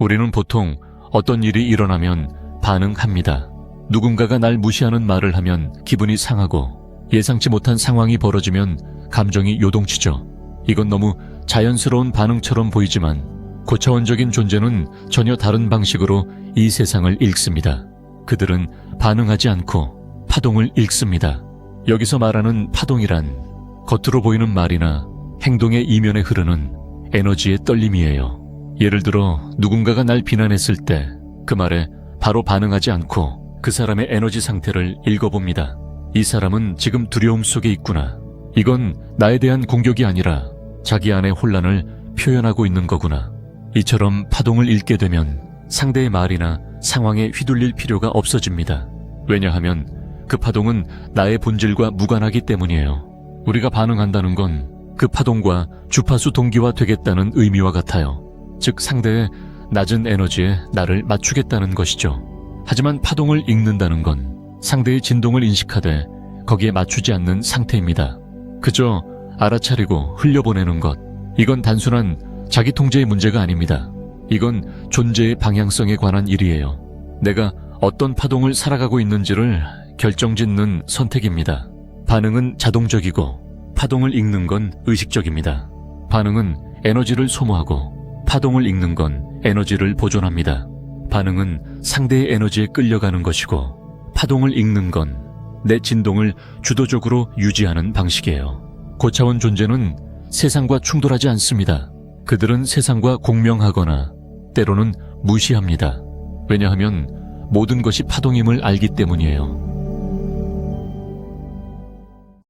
우리는 보통 어떤 일이 일어나면 반응합니다. 누군가가 날 무시하는 말을 하면 기분이 상하고 예상치 못한 상황이 벌어지면 감정이 요동치죠. 이건 너무 자연스러운 반응처럼 보이지만 고차원적인 존재는 전혀 다른 방식으로 이 세상을 읽습니다. 그들은 반응하지 않고 파동을 읽습니다. 여기서 말하는 파동이란 겉으로 보이는 말이나 행동의 이면에 흐르는 에너지의 떨림이에요. 예를 들어 누군가가 날 비난했을 때 그 말에 바로 반응하지 않고 그 사람의 에너지 상태를 읽어봅니다. 이 사람은 지금 두려움 속에 있구나. 이건 나에 대한 공격이 아니라 자기 안의 혼란을 표현하고 있는 거구나. 이처럼 파동을 읽게 되면 상대의 말이나 상황에 휘둘릴 필요가 없어집니다. 왜냐하면 그 파동은 나의 본질과 무관하기 때문이에요. 우리가 반응한다는 건 그 파동과 주파수 동기화 되겠다는 의미와 같아요. 즉 상대의 낮은 에너지에 나를 맞추겠다는 것이죠. 하지만 파동을 읽는다는 건 상대의 진동을 인식하되 거기에 맞추지 않는 상태입니다. 그저 알아차리고 흘려보내는 것. 이건 단순한 자기 통제의 문제가 아닙니다. 이건 존재의 방향성에 관한 일이에요. 내가 어떤 파동을 살아가고 있는지를 결정짓는 선택입니다. 반응은 자동적이고 파동을 읽는 건 의식적입니다. 반응은 에너지를 소모하고 파동을 읽는 건 에너지를 보존합니다. 반응은 상대의 에너지에 끌려가는 것이고 파동을 읽는 건 내 진동을 주도적으로 유지하는 방식이에요. 고차원 존재는 세상과 충돌하지 않습니다. 그들은 세상과 공명하거나 때로는 무시합니다. 왜냐하면 모든 것이 파동임을 알기 때문이에요.